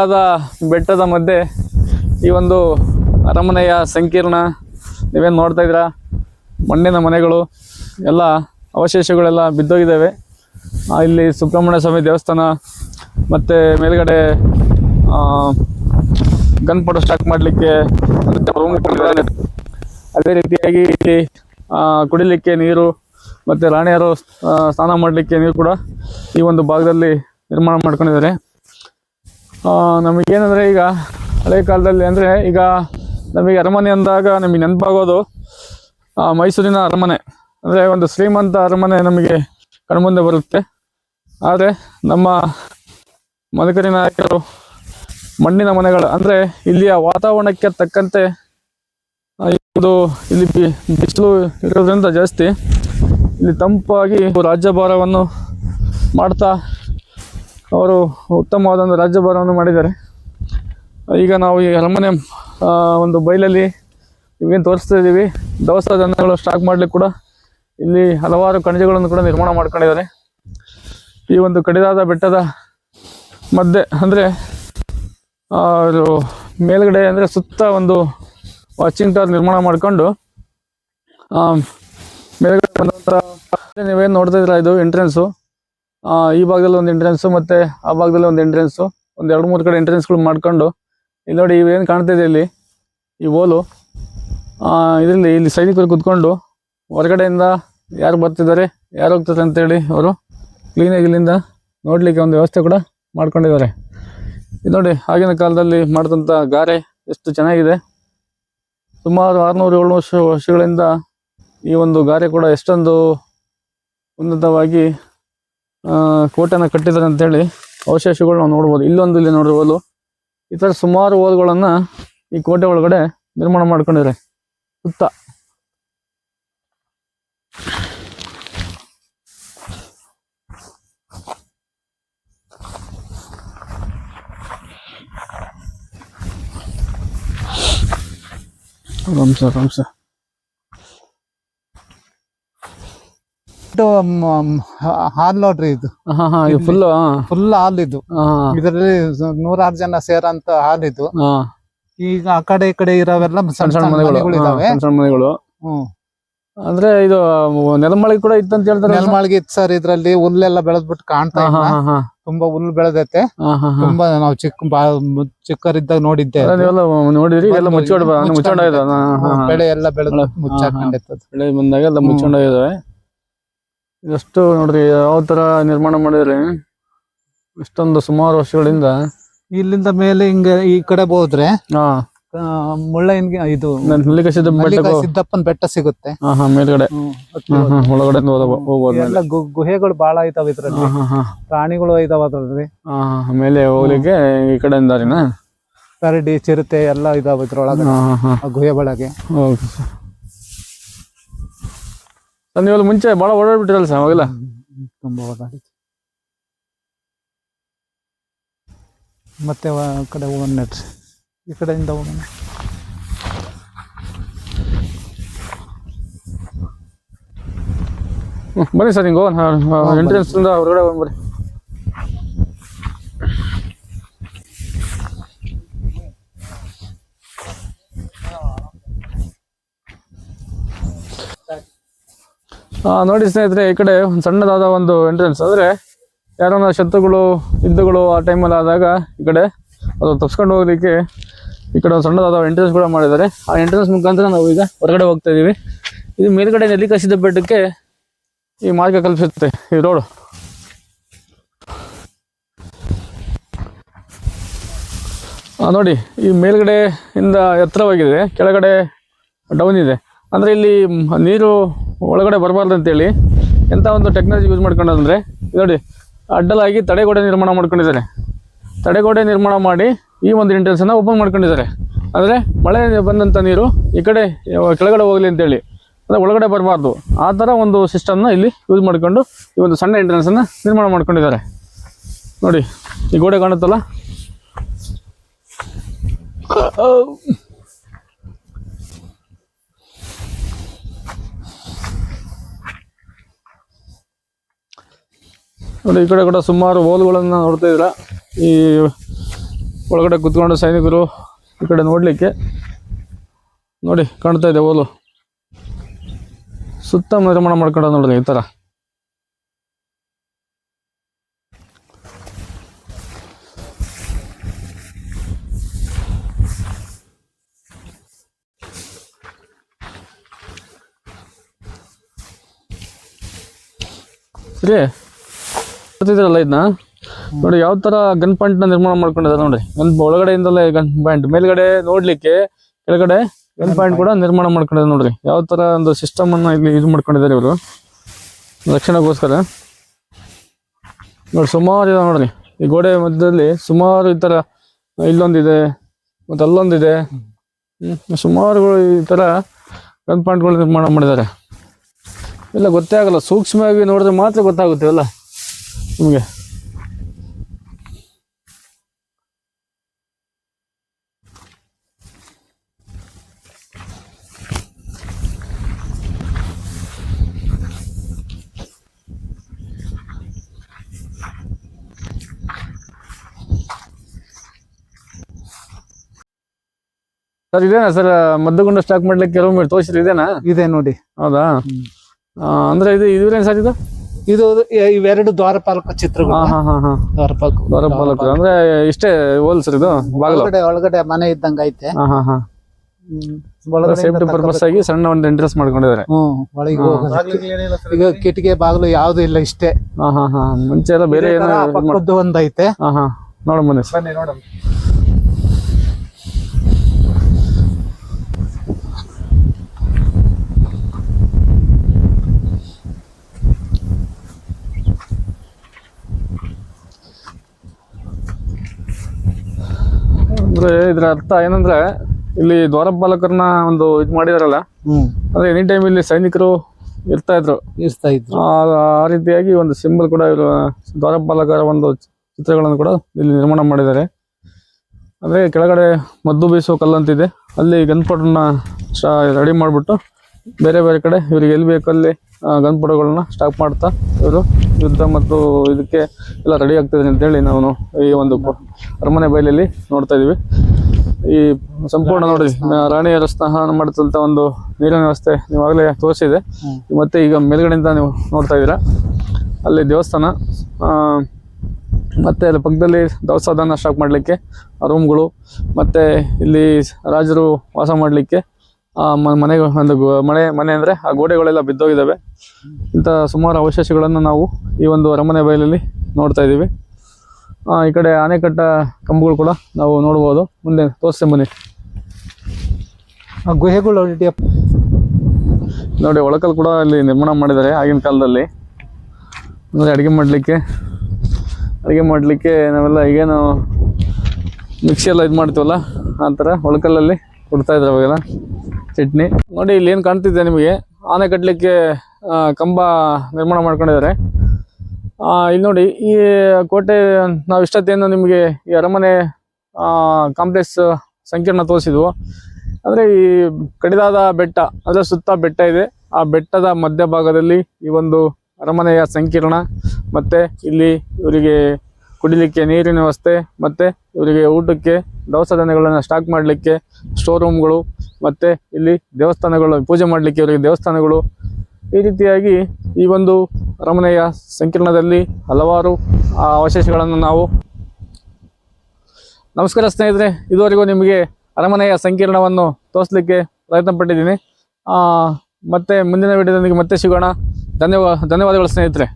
ಆದ ಬೆಟ್ಟದ ಮಧ್ಯೆ ಈ ಒಂದು ಅರಮನೆಯ ಸಂಕೀರ್ಣ ನೀವೇನು ನೋಡ್ತಾ ಇದ್ದೀರಾ? ಮಣ್ಣಿನ ಮನೆಗಳು, ಎಲ್ಲ ಅವಶೇಷಗಳೆಲ್ಲ ಬಿದ್ದೋಗಿದ್ದಾವೆ. ಇಲ್ಲಿ ಸುಬ್ರಹ್ಮಣ್ಯ ಸ್ವಾಮಿ ದೇವಸ್ಥಾನ, ಮತ್ತು ಮೇಲುಗಡೆ ಗನ್ ಪಡೋ ಸ್ಟಾಕ್ ಮಾಡಲಿಕ್ಕೆ ಅದೇ ರೀತಿಯಾಗಿ ಇಲ್ಲಿ ಕುಡಿಲಿಕ್ಕೆ ನೀರು, ಮತ್ತು ರಾಣಿಯರು ಸ್ನಾನ ಮಾಡಲಿಕ್ಕೆ ನೀರು ಕೂಡ ಈ ಒಂದು ಭಾಗದಲ್ಲಿ ನಿರ್ಮಾಣ ಮಾಡ್ಕೊಂಡಿದ್ದಾರೆ. ನಮಗೇನಂದರೆ ಈಗ ಹಳೆ ಕಾಲದಲ್ಲಿ ಅಂದರೆ ಈಗ ನಮಗೆ ಅರಮನೆ ಅಂದಾಗ ನಮಗೆ ನೆನಪಾಗೋದು ಮೈಸೂರಿನ ಅರಮನೆ. ಅಂದರೆ ಒಂದು ಶ್ರೀಮಂತ ಅರಮನೆ ನಮಗೆ ಕಣ್ಮುಂದೆ ಬರುತ್ತೆ. ಆದರೆ ನಮ್ಮ ಮದಕರಿ ನಾಯಕರು ಮಣ್ಣಿನ ಮನೆಗಳು, ಅಂದರೆ ಇಲ್ಲಿಯ ವಾತಾವರಣಕ್ಕೆ ತಕ್ಕಂತೆ ಇದು ಇಲ್ಲಿ ಬಿ- ಬಿಸಿಲು ಇರೋದ್ರಿಂದ ಜಾಸ್ತಿ. ಇಲ್ಲಿ ತಂಪಾಗಿ ರಾಜ್ಯಭಾರವನ್ನು ಮಾಡ್ತಾ ಅವರು ಉತ್ತಮವಾದ ಒಂದು ರಾಜ್ಯಭಾರವನ್ನು ಮಾಡಿದ್ದಾರೆ. ಈಗ ನಾವು ಈ ಅರಮನೆ ಒಂದು ಬೈಲಲ್ಲಿ ಇವೇನು ತೋರಿಸ್ತಾ ಇದ್ದೀವಿ ದವಸ ಧಾನ್ಯಗಳು ಸ್ಟಾಕ್ ಮಾಡಲಿಕ್ಕೆ ಕೂಡ ಇಲ್ಲಿ ಹಲವಾರು ಖನಿಜಗಳನ್ನು ಕೂಡ ನಿರ್ಮಾಣ ಮಾಡ್ಕೊಂಡಿದ್ದಾರೆ. ಈ ಒಂದು ಕಡಿದಾದ ಬೆಟ್ಟದ ಮಧ್ಯೆ ಅಂದರೆ ಮೇಲ್ಗಡೆ ಅಂದರೆ ಸುತ್ತ ಒಂದು ವಾಚಿಂಗ್ ಟವರ್ ನಿರ್ಮಾಣ ಮಾಡಿಕೊಂಡು ಮೇಲ್ಗಡೆ ನೀವೇನು ನೋಡ್ತಾ ಇದ್ದೀರಾ ಇದು ಎಂಟ್ರೆನ್ಸು ಈ ಭಾಗದಲ್ಲಿ ಒಂದು ಎಂಟ್ರೆನ್ಸು ಮತ್ತು ಆ ಭಾಗದಲ್ಲಿ ಒಂದು ಎಂಟ್ರೆನ್ಸು ಒಂದು ಎರಡು ಮೂರು ಕಡೆ ಎಂಟ್ರೆನ್ಸ್ಗಳು ಮಾಡ್ಕೊಂಡು, ಇಲ್ಲಿ ನೋಡಿ ಇವೇನು ಇದೆ ಇಲ್ಲಿ? ಈ ಓಲು ಇದರಲ್ಲಿ ಇಲ್ಲಿ ಸೈನಿಕರು ಕುತ್ಕೊಂಡು ಹೊರಗಡೆಯಿಂದ ಯಾರು ಬರ್ತಿದ್ದಾರೆ, ಯಾರು ಹೋಗ್ತಾರೆ ಅಂತೇಳಿ ಅವರು ಕ್ಲೀನಾಗಿ ಇಲ್ಲಿಂದ ನೋಡಲಿಕ್ಕೆ ಒಂದು ವ್ಯವಸ್ಥೆ ಕೂಡ ಮಾಡ್ಕೊಂಡಿದ್ದಾರೆ. ಇದು ನೋಡಿ, ಆಗಿನ ಕಾಲದಲ್ಲಿ ಮಾಡಿದಂಥ ಗಾರೆ ಎಷ್ಟು ಚೆನ್ನಾಗಿದೆ. ಸುಮಾರು ಆರುನೂರು, ಏಳ್ನೂರು ವರ್ಷ ವರ್ಷಗಳಿಂದ ಈ ಒಂದು ಗಾರೆ ಕೂಡ ಎಷ್ಟೊಂದು ಉನ್ನತವಾಗಿ ಕೋಟೆನ ಕಟ್ಟಿದ್ದಾರೆ ಅಂತೇಳಿ ಅವಶೇಷಗಳು ನಾವು ನೋಡ್ಬೋದು. ಇಲ್ಲೊಂದು ಇಲ್ಲಿ ನೋಡಿರ್ಬೋದು ಈ ಥರ ಸುಮಾರು ಓದುಗಳನ್ನು ಈ ಕೋಟೆ ಒಳಗಡೆ ನಿರ್ಮಾಣ ಮಾಡ್ಕೊಂಡಿದ್ದಾರೆ. ಸುತ್ತ. ರಂಸ ವಂಶ ಇದು ಮ್, ಹ- ಹಾಲ್ ನೋಡ್ರಿ ಇದು. ಫುಲ್ ಫುಲ್ ಹಾಲ್ ಇದು. ಇದರಲ್ಲಿ ನೂರಾರು ಜನ ಸೇರಂತ ಹಾಲ್ ಇದು. ಈಗ ಆ ಕಡೆ ಈ ಕಡೆ ಇರೋವೆಲ್ಲ ಸಣ್ಣ ಸಣ್ಣ ಮನೆಗಳು. ಇದಾವೆ. ಸಣ್ಣ ಮನೆಗಳು. ಅಂದ್ರೆ ಇದು ನೆಲಮಳಿಗೆ ಕೂಡ ಇತ್ತಂತ ಹೇಳ್ತಾರೆ ನೆಲಮಾಳಿಗೆ ಇತ್ತು ಸರ್ ಇದ್ರಲ್ಲಿ. ಹುಲ್ಲೆಲ್ಲ ಬೆಳೆದ್ಬಿಟ್ಟು ಕಾಣ್ತಾ ಇಲ್ಲ. ತುಂಬಾ ಹುಲ್ಲು ಬೆಳೆದೈತೆ. ತುಂಬಾ ನಾವು ಚಿಕ್ಕ ಚಿಕ್ಕರಿದ್ದಾಗ ನೋಡಿದ್ದೆ. ನೋಡಿದ್ರಿ? ಎಲ್ಲ ಮುಚ್ಚೋಡ್ ಬೆಳೆ ಎಲ್ಲ ಬೆಳೆದು. ಮುಚ್ಚಾಕೊಂಡಿರ್ತದೆ ಬೆಳೆ ಬಂದಾಗ ಎಲ್ಲ ಹ್ಮ್. ಇದಷ್ಟು ನೋಡ್ರಿ ಯಾವ ತರ ನಿರ್ಮಾಣ ಮಾಡಿದ್ರಿ? ಇಷ್ಟೊಂದು ಸುಮಾರು ವರ್ಷಗಳಿಂದ. ಇಲ್ಲಿಂದ ಮೇಲೆ ಹಿಂಗ ಈ ಕಡೆ ಹೋದ್ರೆ ಹಾ. ಮುಳ್ಳಯ್ಯನ್ಗೆ ಇದು ಬೆಟ್ಟಕ್ಕೂ ಸಿದ್ದಪ್ಪನ ಬೆಟ್ಟ ಸಿಗುತ್ತೆ. ಹಾ ಹಾ ಮೇಲ್ಗಡೆ. ಒಳಗಡೆ ಹೋಗ್ಬೋದು ಎಲ್ಲ ಗುಹೆಗಳು ಬಹಳ ಐತಾವ ಇದ್ರಲ್ಲಿ. ಪ್ರಾಣಿಗಳು ಐತಾವ ಅದ್ರಲ್ಲಿ. ಮೇಲೆ ಹೋಗ್ಲಿಕ್ಕೆ ಈ ಕಡೆ ದಾರಿನಾ ಕರಡಿ ಚಿರತೆ ಎಲ್ಲ ಇದಾವ ಇದ್ರೊಳಗೆ ಗುಹೆ ಬಳಗೆ ನೀವೆಲ್ಲ ಮುಂಚೆ ಭಾಳ ಓಡಾಡ್ಬಿಟ್ಟಿರಲ್ಲ ಸರ್ ಅವಾಗೆಲ್ಲ. ತುಂಬಾ ಓಡಾಡಿದ್ವಿ ಮತ್ತೆ ಆ ಕಡೆ ಹೋಗೋಣ ನಡ್ರಿ. ಈ ಕಡೆಯಿಂದ ಹೋಗೋಣ. ಬನ್ನಿ ಸರ್ ಹಿಂಗೆ ಹೋಗೋಣ. ಎಂಟ್ರೆನ್ಸ್ ಇಂದ ಹೊರಗಡೆ ಹೋಗೋಣ ಬರ್ರಿ ನೋಡಿ ಸ್ನೇಹಿತರೆ, ಈ ಕಡೆ ಒಂದು ಸಣ್ಣದಾದ ಒಂದು ಎಂಟ್ರೆನ್ಸ್ ಅಂದರೆ ಯಾರನ್ನ ಶತ್ರುಗಳು, ಯುದ್ಧಗಳು ಆ ಟೈಮಲ್ಲಿ ಆದಾಗ ಈ ಕಡೆ ಅದು ತಪ್ಸ್ಕೊಂಡು ಹೋಗೋದಕ್ಕೆ ಈ ಕಡೆ ಒಂದು ಸಣ್ಣದಾದ ಎಂಟ್ರೆನ್ಸ್ ಕೂಡ ಮಾಡಿದ್ದಾರೆ. ಆ ಎಂಟ್ರೆನ್ಸ್ ಮುಖಾಂತರ ನಾವು ಈಗ ಹೊರಗಡೆ ಹೋಗ್ತಾ ಇದೀವಿ. ಇದು ಮೇಲ್ಗಡೆ ನೆಲ್ಲಿ ಕಸಿದ ಬೆಟ್ಟಕ್ಕೆ ಈ ಮಾರ್ಗ ಕಲ್ಪಿಸುತ್ತೆ, ಈ ರೋಡು ನೋಡಿ, ಈ ಮೇಲ್ಗಡೆ ಇಂದ ಎತ್ತರವಾಗಿದೆ, ಕೆಳಗಡೆ ಡೌನ್ ಇದೆ. ಅಂದರೆ ಇಲ್ಲಿ ನೀರು ಒಳಗಡೆ ಬರಬಾರ್ದು ಅಂತೇಳಿ ಎಂಥ ಒಂದು ಟೆಕ್ನಾಲಜಿ ಯೂಸ್ ಮಾಡ್ಕೊಂಡಂದ್ರೆ ನೋಡಿ, ಅಡ್ಡಲಾಗಿ ತಡೆಗೋಡೆ ನಿರ್ಮಾಣ ಮಾಡ್ಕೊಂಡಿದ್ದಾರೆ. ತಡೆಗೋಡೆ ನಿರ್ಮಾಣ ಮಾಡಿ ಈ ಒಂದು ಎಂಟ್ರೆನ್ಸನ್ನು ಓಪನ್ ಮಾಡ್ಕೊಂಡಿದ್ದಾರೆ. ಅಂದರೆ ಮಳೆ ಬಂದಂಥ ನೀರು ಈ ಕಡೆ ಕೆಳಗಡೆ ಹೋಗಲಿ ಅಂತೇಳಿ. ಅಂದರೆ ಒಳಗಡೆ ಬರಬಾರ್ದು. ಆ ಥರ ಒಂದು ಸಿಸ್ಟಮ್ನ ಇಲ್ಲಿ ಯೂಸ್ ಮಾಡಿಕೊಂಡು ಈ ಒಂದು ಸಣ್ಣ ಎಂಟ್ರೆನ್ಸನ್ನು ನಿರ್ಮಾಣ ಮಾಡ್ಕೊಂಡಿದ್ದಾರೆ. ನೋಡಿ, ಈ ಗೋಡೆ ಕಾಣುತ್ತಲ್ಲ? ನೋಡಿ, ಈ ಕಡೆ ಕೂಡ ಸುಮಾರು ಹೋಲ್ಗಳನ್ನು ನೋಡ್ತಾ ಇದ್ದೀರಾ. ಈ ಒಳಗಡೆ ಕುತ್ಕೊಂಡು ಸೈನಿಕರು ಈ ಕಡೆ ನೋಡಲಿಕ್ಕೆ. ನೋಡಿ, ಕಾಣ್ತಾ ಇದೆ ಓಲು ಸುತ್ತ ನಿರ್ಮಾಣ ಮಾಡ್ಕೊಂಡು ನೋಡ್ರಿ ಈ ಥರ ಸರಿ. ಬರ್ತಿದ್ರಲ್ಲ ಇದನ್ನ ನೋಡಿ ಯಾವ ತರ ಗನ್ ಪಾಯಿಂಟ್ನ ನಿರ್ಮಾಣ ಮಾಡ್ಕೊಂಡಿದ್ದಾರೆ ನೋಡಿ ಗನ್ ಒಳಗಡೆಯಿಂದಲೇ ಗನ್ ಪಾಯಿಂಟ್ ಮೇಲ್ಗಡೆ ನೋಡ್ಲಿಕ್ಕೆ ಕೆಳಗಡೆ ಗನ್ ಪಾಯಿಂಟ್ ಕೂಡ ನಿರ್ಮಾಣ ಮಾಡ್ಕೊಂಡಿದ್ದಾರೆ ನೋಡ್ರಿ ಯಾವ ತರ ಒಂದು ಸಿಸ್ಟಮ್ ಅನ್ನ ಇಲ್ಲಿ ಯೂಸ್ ಮಾಡ್ಕೊಂಡಿದ್ದಾರೆ ಇವರು ರಕ್ಷಣೆಗೋಸ್ಕರ ನೋಡಿ ಸುಮಾರು ಇದೆ ನೋಡ್ರಿ ಈ ಗೋಡೆ ಮಧ್ಯದಲ್ಲಿ ಸುಮಾರು ಈ ತರ ಇಲ್ಲೊಂದಿದೆ ಮತ್ತೆ ಅಲ್ಲೊಂದಿದೆ ಸುಮಾರು ಈ ತರ ಗನ್ ಪಾಯಿಂಟ್ಗಳು ನಿರ್ಮಾಣ ಮಾಡಿದ್ದಾರೆ ಇಲ್ಲ ಗೊತ್ತೇ ಆಗಲ್ಲ ಸೂಕ್ಷ್ಮವಾಗಿ ನೋಡಿದ್ರೆ ಮಾತ್ರ ಗೊತ್ತಾಗುತ್ತೆ ಅಲ್ಲ ನಿಮಗೆ? ಸರ್ ಇದೇನಾ ಸರ್ ಮದ್ದುಗುಂಡ ಸ್ಟಾಕ್ ಮಾಡ್ಲಿಕ್ಕೆ ಕೆಲವೊಮ್ಮೆ ತೋರಿಸಿದ್ರೆ ಇದೇನಾ? ಇದೆ ನೋಡಿ. ಹೌದಾ? ಅಂದ್ರೆ ಇದು ಇದೇನು ಸರ್ ಇದು? ಇದು ಇವೆರಡು ದ್ವಾರಪಾಲಕ ಚಿತ್ರಗಳು. ಹಾ ಹಾ ಹಾ ಹಾ. ದ್ವಾರಪಾಲಕ ಅಂದ್ರೆ ಇಷ್ಟೇ ಹೋಲ್ ಸರ್ ಇದು? ಒಳಗಡೆ ಒಳಗಡೆ ಮನೆ ಇದ್ದಂಗ ಐತೆ. ಹಾ ಹಾ ಹಾ. ಹ್ಮ್. ಒಳಗಡೆಯಿಂದ ಸೇಫ್ಟಿ ಪರ್ಪಸ್ ಆಗಿ ಸಣ್ಣ ಒಂದು ಎಂಟ್ರೆನ್ಸ್ ಮಾಡ್ಕೊಂಡಿದ್ದಾರೆ. ಒಳಗೆ. ಈಗ ಕಿಟಕಿ ಬಾಗಿಲು ಯಾವ್ದು ಇಲ್ಲ ಇಷ್ಟೇ. ಹಾ ಹಾ ಹಾ. ಮುಂಚೆ ಎಲ್ಲ ಬೇರೆ ಪಕ್ಕದ್ದು ಒಂದ್ ಐತೆ ಹಾ ಹಾ. ನೋಡ ಬನ್ನಿ ಬನ್ನಿ ನೋಡೋಣ. ಅಂದ್ರೆ ಇದ್ರ ಅರ್ಥ ಏನಂದ್ರೆ ಇಲ್ಲಿ ದ್ವಾರಪಾಲಕರನ್ನ ಒಂದು ಇದು ಮಾಡಿದಾರಲ್ಲ ಅಂದ್ರೆ ಎನಿ ಟೈಮ್ ಇಲ್ಲಿ ಸೈನಿಕರು ಇರ್ತಾ ಇದ್ರು. ಇರ್ತಾ ಇದ್ರು. ಆ ರೀತಿಯಾಗಿ ಒಂದು ಸಿಂಬಲ್ ಕೂಡ ಇವರು ದ್ವಾರಪಾಲಕರ ಒಂದು ಚಿತ್ರಗಳನ್ನು ಕೂಡ ಇಲ್ಲಿ ನಿರ್ಮಾಣ ಮಾಡಿದ್ದಾರೆ. ಅಂದ್ರೆ ಕೆಳಗಡೆ ಮದ್ದು ಬೀಸುವ ಕಲ್ಲಂತಿದೆ. ಅಲ್ಲಿ ಗನ್ಪೌಡರ್ನ ರೆಡಿ ಮಾಡಿಬಿಟ್ಟು ಬೇರೆ ಬೇರೆ ಕಡೆ ಇವರಿಗೆ ಎಲ್ಲಿ ಅಲ್ಲಿ ಗನ್ಪೌಡರ್ಗಳನ್ನ ಸ್ಟಾಕ್ ಮಾಡ್ತಾ ಇವರು ಯುದ್ಧ ಮತ್ತು ಇದಕ್ಕೆ ಎಲ್ಲ ರೆಡಿ ಆಗ್ತಿದೆ ಅಂತೇಳಿ ನಾವು ಈ ಒಂದು ಅರಮನೆ ಬಯಲಲ್ಲಿ ನೋಡ್ತಾ ಇದೀವಿ. ಈ ಸಂಪೂರ್ಣ ನೋಡಿ ರಾಣಿ ರಾಣಿಯರ ಸ್ನಾನ ಮಾಡ್ತಂತ ಒಂದು ನೀರಿನ ವ್ಯವಸ್ಥೆ ನೀವಾಗಲೇ ತೋರಿಸಿದೆ. ಮತ್ತೆ ಈಗ ಮೇಲ್ಗಡೆಯಿಂದ ನೀವು ನೋಡ್ತಾ ಇದ್ದೀರಾ. ಅಲ್ಲಿ ದೇವಸ್ಥಾನ ಮತ್ತೆ ಅಲ್ಲಿ ಪಕ್ಕದಲ್ಲಿ ದವಸದನ್ನ ಸ್ಟಾಕ್ ಮಾಡಲಿಕ್ಕೆ ರೂಮ್ಗಳು ಮತ್ತೆ ಇಲ್ಲಿ ರಾಜರು ವಾಸ ಮಾಡಲಿಕ್ಕೆ ಮನೆ ಒಂದು ಮನೆ ಮನೆ ಅಂದರೆ ಆ ಗೋಡೆಗಳೆಲ್ಲ ಬಿದ್ದೋಗಿದ್ದಾವೆ. ಇಂಥ ಸುಮಾರು ಅವಶೇಷಗಳನ್ನು ನಾವು ಈ ಒಂದು ಅರಮನೆ ಬಯಲಲ್ಲಿ ನೋಡ್ತಾ ಇದ್ದೀವಿ. ಆ, ಈ ಕಡೆ ಆನೆಕಟ್ಟ ಕಂಬಗಳು ಕೂಡ ನಾವು ನೋಡ್ಬೋದು. ಮುಂದೆ ತೋರಿಸ್ತೇನೆ ಬನ್ನಿ. ಆ ಗುಹೆಗಳು ನೋಡಿ ಒಳಕಲ್ ಕೂಡ ಇಲ್ಲಿ ನಿರ್ಮಾಣ ಮಾಡಿದ್ದಾರೆ ಆಗಿನ ಕಾಲದಲ್ಲಿ. ಅಂದರೆ ಅಡುಗೆ ಮಾಡಲಿಕ್ಕೆ ಅಡುಗೆ ಮಾಡಲಿಕ್ಕೆ ನಾವೆಲ್ಲ ಈಗೇನು ಮಿಕ್ಸಿ ಎಲ್ಲ ಇದು ಮಾಡ್ತೀವಲ್ಲ ಆ ಥರ ಒಳಕಲ್ಲಲ್ಲಿ ಕೊಡ್ತಾಯಿದ್ರೆ ಅವಾಗೆಲ್ಲ ಚಟ್ನಿ. ನೋಡಿ, ಇಲ್ಲಿ ಏನು ಕಾಣ್ತಿದೆ ನಿಮಗೆ? ಆನೆ ಕಟ್ಟಲಿಕ್ಕೆ ಕಂಬ ನಿರ್ಮಾಣ ಮಾಡ್ಕೊಂಡಿದ್ದಾರೆ. ಇಲ್ಲಿ ನೋಡಿ, ಈ ಕೋಟೆ, ನಾವು ಇಷ್ಟೊತ್ತೇನು ನಿಮಗೆ ಈ ಅರಮನೆ ಕಾಂಪ್ಲೆಕ್ಸ್ ಸಂಕೀರ್ಣ ತೋರಿಸಿದ್ವು. ಅಂದರೆ ಈ ಕಡಿದಾದ ಬೆಟ್ಟ, ಅದರ ಸುತ್ತ ಬೆಟ್ಟ ಇದೆ. ಆ ಬೆಟ್ಟದ ಮಧ್ಯಭಾಗದಲ್ಲಿ ಈ ಒಂದು ಅರಮನೆಯ ಸಂಕೀರ್ಣ, ಮತ್ತು ಇಲ್ಲಿ ಇವರಿಗೆ ಕುಡಿಲಿಕ್ಕೆ ನೀರಿನ ವ್ಯವಸ್ಥೆ, ಮತ್ತು ಇವರಿಗೆ ಊಟಕ್ಕೆ ದವಸ ಧಾನ್ಯಗಳನ್ನು ಸ್ಟಾಕ್ ಮಾಡಲಿಕ್ಕೆ ಸ್ಟೋರ್ ರೂಮ್ಗಳು ಮತ್ತೆ ಇಲ್ಲಿ ದೇವಸ್ಥಾನಗಳು, ಪೂಜೆ ಮಾಡಲಿಕ್ಕೆ ಇವರಿಗೆ ದೇವಸ್ಥಾನಗಳು. ಈ ರೀತಿಯಾಗಿ ಈ ಒಂದು ಅರಮನೆಯ ಸಂಕೀರ್ಣದಲ್ಲಿ ಹಲವಾರು ಅವಶೇಷಗಳನ್ನು ನಾವು ನಮಸ್ಕಾರ ಸ್ನೇಹಿತರೆ, ಇದುವರೆಗೂ ನಿಮಗೆ ಅರಮನೆಯ ಸಂಕೀರ್ಣವನ್ನು ತೋರಿಸ್ಲಿಕ್ಕೆ ಪ್ರಯತ್ನ ಪಟ್ಟಿದ್ದೀನಿ. ಮತ್ತು ಮುಂದಿನ ವಿಡಿಯೋದೊಂದಿಗೆ ಮತ್ತೆ ಸಿಗೋಣ. ಧನ್ಯವಾದ ಧನ್ಯವಾದಗಳು ಸ್ನೇಹಿತರೆ.